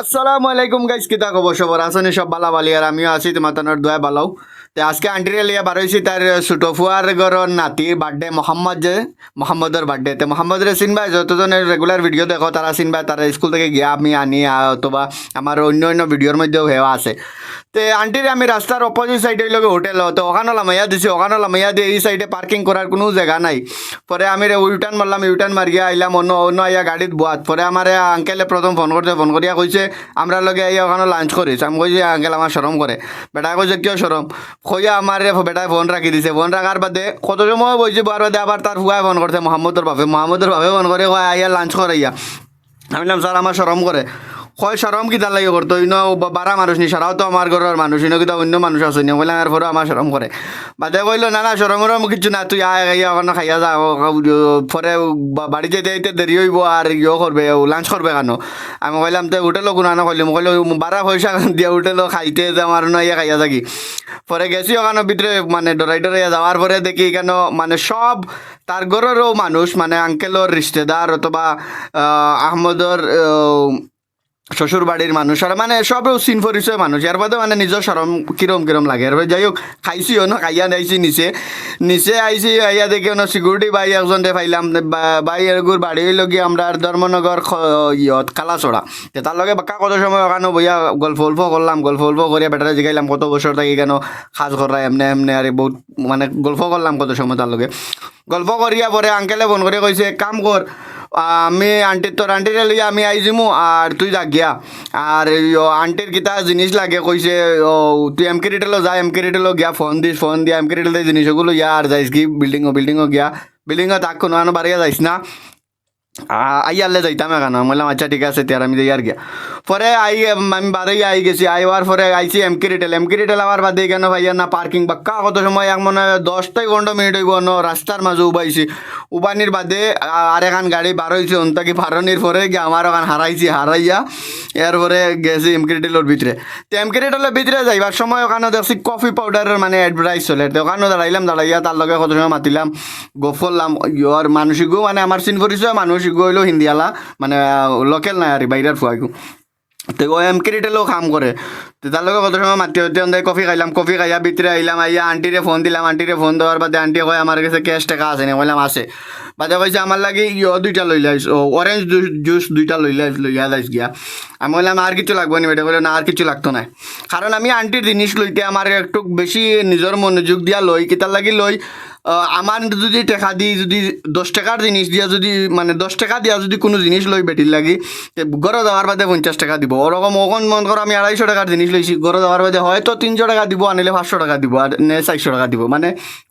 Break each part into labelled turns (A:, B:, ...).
A: আসসালামু আলাইকুম গাইস কিতা খবর সবর? আসনে সব বালা বালি আর আমিও আছি, তোমার তনের দোয়া বালাও। তে আজকে আন্টিরে লিয়া বারোইছি তার ছোট ফুয়ার গরর নাতির বার্থডে মোহাম্মদ যে, মোহাম্মদের বার্থডে তে মোহাম্মদের চিনবাই যতজনের রেগুলার ভিডিও দেখো, তারা চিনবাই, তারা স্কুল থেকে গিয়া আমি আনি অথবা আমার অন্য অন্য ভিডিওর মধ্যেও হেওয়া আছে। তে আন্টিরে আমি রাস্তার অপোজিট সাইডে লগে হোটেল তো ওখানে লামাইয়া দিছি ওখানে লামাইয়া দিয়ে এই সাইডে পার্কিং করার কোনো জায়গা নাই। পরে আমি রে ইউটার্ন মারলাম ইউটার্ন মারিয়া আইলাম, অন্য অন্য আইয়া গাড়িত বোয়াত পরে আমার আঙ্কেলে প্রথম ফোন করছে ফোন করিয়া কইছে আমরা লগে আইয়া ওখানে লাঞ্চ করিস আমি কইছি আঙ্কেল আমার সরম করে বেটা কইছে কিয় সরম কইয়া আমার বেটায় ফোন রাখি দিছে। ফোন রাখার বাদে কত সময় বইছে বার বাদে আবার তার ফুয়ায় ফোন করছে মোহাম্মদর বাপে। মোহাম্মদর বাপে ফোন করে আইয়া লাঞ্চ করাইয়া আমি বললাম স্যার আমার সরম করে কয় সরম কিতা লাগে করতো? ইনো বারা মানুষ নি সারাও তো আমার ঘরের মানুষ ইনো কিতা অন্য মানুষ আছে নি? বললাম আর আমার সরম করে বাদে কইলো না না সরম সরম কিছু না তুই আয় ওখানে খাইয়া যা পরে বাড়ি যেতে যেতে দেরি হইব আর ইয়ে করবে লাঞ্চ করবে কেন? আমি কইলাম তো হোটেলও কোনো না কইলাম কইলো বারা পয়সা দিয়া হোটেলও খাইতে আমার না ইয়া খাইয়া থাকি পরে গেছি ওখানে ভিতরে মানে ডরাই ডরাইয়া যাওয়ার পরে দেখি কেন মানে সব তার ঘরেরও মানুষ মানে আঙ্কেলর রিশ্তেদার অথবা আহ, আহমদর আহ, শ্বশুর বাড়ির মানুষ। আর মানে সব চিন পরিচয় মানুষ। এর বাদে মানে নিজের সরম কিরম কিরম লাগে। এরপরে যাই হোক খাইছি না খাইয়া নাইছি নিচে। নিচে আইছি, আইয়া দেখি না সিকিউরিটি বাই একজন পাইলাম বাই এরগুর বাড়ি হইল গিয়ে আমরা ধর্মনগর ইয়ত কালাচড়া তার লগে বাক্কা কত সময় ওখানে বইয়া গল্প গল্প করলাম গল্প গল্প করিয়া বেটারে জিগাইলাম কত বছর থাকি কেন খাস করা এমনে এমনে আর বহুত মানে গল্প করলাম কত সময় তার লগে। গল্প করিয়া পরে আঙ্কেলে ফোন করে কইছে কাম কর আমি আন্টির তোর আন্টিরে লইয়া আমি আই জিমু আর তুই যা গিয়া। আর আন্টির কিতা জিনিস লাগে কইছে ও তুই এম কে রিটেলও যা এম কে গিয়া ফোন দিস ফোন দিয়া এম কে রিটেল জিনিসগুলো ইয়া আর যাইস কি বিল্ডিংও বিল্ডিংও গিয়া। বিল্ডিংও তাক কোনো বাড়িয়া যাইস না। আ- আই আল্লে যাইতাম এখন আমি বললাম আচ্ছা ঠিক আছে তিয়ার আমি আর গিয়া। পরে আই আমি বারোই আই গেছি আইবার পরে আইছি M K retail M K retail আবার বাদে কেন ভাইয়া না পার্কিং বাক্কা কত সময় এক মনে হয় দশটাই পনেরো মিনিট হইব ন রাস্তার মাঝে উবাইছি। উবানির বাদে আর এখন গাড়ি বার হয়েছে অন্তাকি ফারনির পরে গিয়ে আমার ওখান হারাইছি হারাইয়া এরপরে গেছি এম কে রিটেলের ভিতরে তো এম কে রিটেলের ভিতরে যাইবার সময় ওখানে দেখছি কফি পাউডারের মানে অ্যাডভার্টাইজ চলে। তো ওখানে দাঁড়াইলাম, দাঁড়াইয়া তার লগে কত সময় মাতিলাম গপ করলাম ইয়র মানুষিগো মানে আমার চিন পরিচয় মানুষিগো হইল হিন্দিয়ালা মানে লোকেল নাই আর বাইরের ফুয়াইগো তো ও এম ক্রিটেলও কাম করে তো তার লগে কত সময় মাতি হতে অন্ধায় কফি খাইলাম, কফি খাইয়া ভিতরে আইলাম আইয়া আন্টিরে ফোন দিলাম আন্টিরে ফোন দেওয়ার বাদে আন্টি কয় আমার কাছে ক্যাশ টাকা আছে না? বললাম আছে। বাদে কইছে আমার লাগে ইয় দুইটা লই লাইস ও অরেঞ্জ জুস দুইটা লই লাইস লইয়া লাইস গিয়া। আমি বললাম আর কিছু লাগবে না বেটা বলে না আর কিছু লাগতো না কারণ আমি আন্টির জিনিস লইতে আমার একটু বেশি নিজের মনোযোগ দিয়া লই কিতার লাগি লই আমার যদি টাকা দি, যদি দশ টাকার জিনিস দিয়া যদি মানে দশ টাকা দিয়া যদি কোনো জিনিস লই বেটির লাগি ঘরে যাওয়ার বাদে পঞ্চাশ টাকা দিব। ওরকম ওখন মন করো আমি আড়াইশো টাকার জিনিস লইছি ঘরে যাওয়ার বাদে হয়তো তিনশো টাকা দিব, আনিলে পাঁচশো টাকা দিব আর নে চারশো টাকা দিব। মানে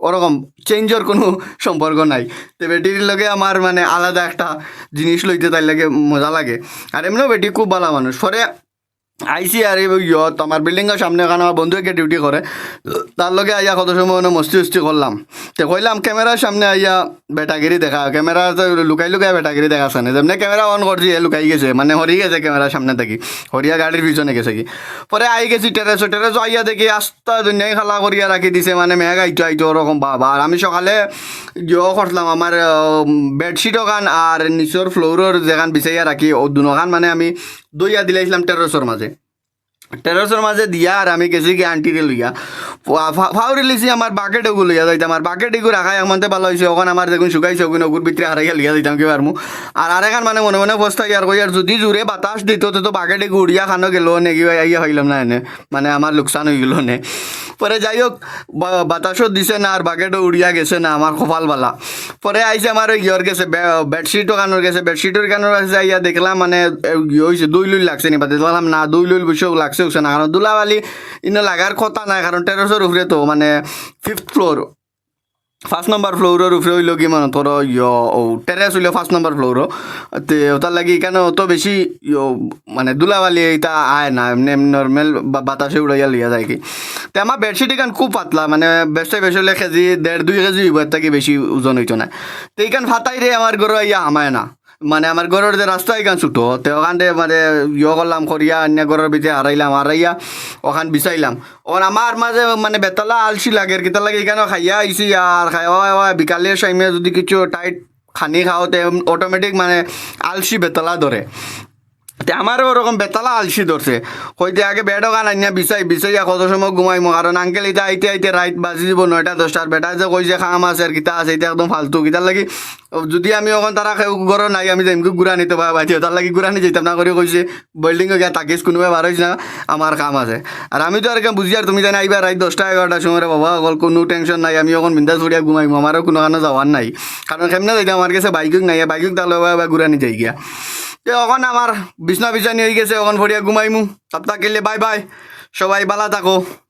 A: ওরকম চেঞ্জের কোনো সম্পর্ক নাই। তো বেটির লগে আমার মানে আলাদা একটা জিনিস লইতে তাই লাগে, মজা লাগে। আর এমনিও বেটি খুব ভালো মানুষ পরে আইসি আর ইয়ত আমার বিল্ডিংয়ের সামনে ওখানে আমার বন্ধু একটা ডিউটি করে তার লগে আইয়া কত সময় মানে মস্তি উস্তি করলাম তো কইলাম ক্যামেরার সামনে আইয়া বেটাগিরি দেখা ক্যামেরা লুকাই লুকাই বেটাগিরি দেখা আছে না? যেমনি ক্যামেরা অন করছি এ লুকাই গেছে মানে হরি গেছে ক্যামেরার সামনে থাকি। হরিয়া গাড়ির পিছনে গেছে কি। পরে আই গেছি টেরেসো টেরেসো আইয়া দেখি আস্তা দুনিয়ায় খালা করিয়া রাখি দিছে মানে মেঘ আইতো আইতো ওরকম বাবা আর আমি সকালে ইয়ে করলাম আমার বেডশিট ওখান আর নিচর ফ্লোরের যেখান বিছাইয়া রাখি ও দুনোখান মানে আমি দইয়া দিলাইছিলাম টেরেসোর মাঝে টেরসের মাঝে দিয়া আর আমি গেছি কি আন্টিরে লইয়া। ফাউরি লিছি আমার বাকেট ওগুলো লইয়া যাইতাম। আর বাকেট এগুলো রাখাই আমাদের ভালো হয়েছে ওখানে আমার দেখুন শুকাইছে ওগুলো ওগুর ভিতরে হারাইয়া লইয়া যাইতাম কি পারমু আর আরেখান মানে মনে মনে বস্তা ইয়ার কই আর যদি জোরে বাতাস দিত তো বাকেটে গুড়িয়া খানো গেল নে কি ইয়া হইলাম না এনে। মানে আমার লোকসান হয়ে গেল নে। পরে যাই হোক বা- বাতাসও দিছে না আর বাকেটও উড়িয়া গেছে না আমার কপাল বালা। পরে আইসে আমার ওই ইয়র গেছে, বে- বেডশিটও কানোর গেছে। বেডশিটের কানোর কাছে আইয়া দেখলাম মানে ইয়ে হয়েছে দুই লুই লাগছে নি বাদে। দেখলাম না, দুই লুই বসেও লাগছে উঠছে না কারণ দুলাবালি ইনো লাগার কথা নাই কারণ টেরসের উপরে তো মানে ফিফথ ফ্লোর ফার্স্ট নম্বর ফ্লোরের উপরে হইল কি মানে তোর ইয় ও টেরেস হইল ফার্স্ট নম্বর ফ্লোর তে ওটার লাগি কেন অত বেশি ইয় মানে দুলাবালি এটা আয় না, এমনি নর্মেল বাতাসে উড়াইয়া লিয়া যায় কি। তে আমার বেডশিট এখান খুব পাতলা মানে বেশি বেশি হলে কেজি দেড় দুই কেজি হইব এর থেকে বেশি ওজন হইতো না। তো এইখান ফাতাই রে আমার ঘরে ইয়া আমায় না। মানে আমার ঘরের যে রাস্তা এখান ছুটো তো ওখান থেকে মানে ইয়ে করলাম, করিয়া, অন্য ঘরের ভিতরে হারাইলাম, হারাইয়া ওখান বিচাইলাম ওখান আমার মাঝে মানে বেতলা আলসি লাগে কিতা লাগে এখানে খাইয়া আইসি আর খাই বিকালের সময় যদি কিছু টাইট খানি খাওয়াতে অটোমেটিক মানে আলসি বেতলা ধরে। আমারও ওরকম বেতালা আলসি ধরছে। কইতে আগে বেড গান আনিয়া বিছাই বিছাইয়া কত সময় ঘুমাইমো। কারণ আঙ্কেল এটা আইতে আইতে রাইত বাজি দিব, নয়টা দশটার। বেটা যে কইছে খাম আছে আর কিতা আছে এটা একদম ফালতু কিতার লাগি যদি আমি ওখান তারা ঘর নাই, আমি যাইমকে ঘুরা নিতে পারবা বাইতে তার লাগি ঘুরা নিয়ে যেতাম না করে কইছে বিল্ডিংয়ে গিয়া তাকিস কোনোবাই বার হইছে না আমার কাম আছে। আর আমি তো আর কেন বুঝি আর তুমি জানি আইবা রাত দশটা এগারোটার সময় বাবা, অকল কোনো টেনশন নাই, আমি এখন বিন্দাস ফুরিয়া ঘুমাইমো। আমারও কোনো কারণে যাওয়ার নাই। কারণ কেমনে যাইতাম আমার কাছে বাইক নাই বাইক তাহলে ঘুরা নিয়ে যাই গিয়া তো এখন আমার বিছনা বিছানি হয়ে গেছে এখন ভরিয়া ঘুমাইমু সপ্তাহ কেলে বাই বাই সবাই ভালো থাকো।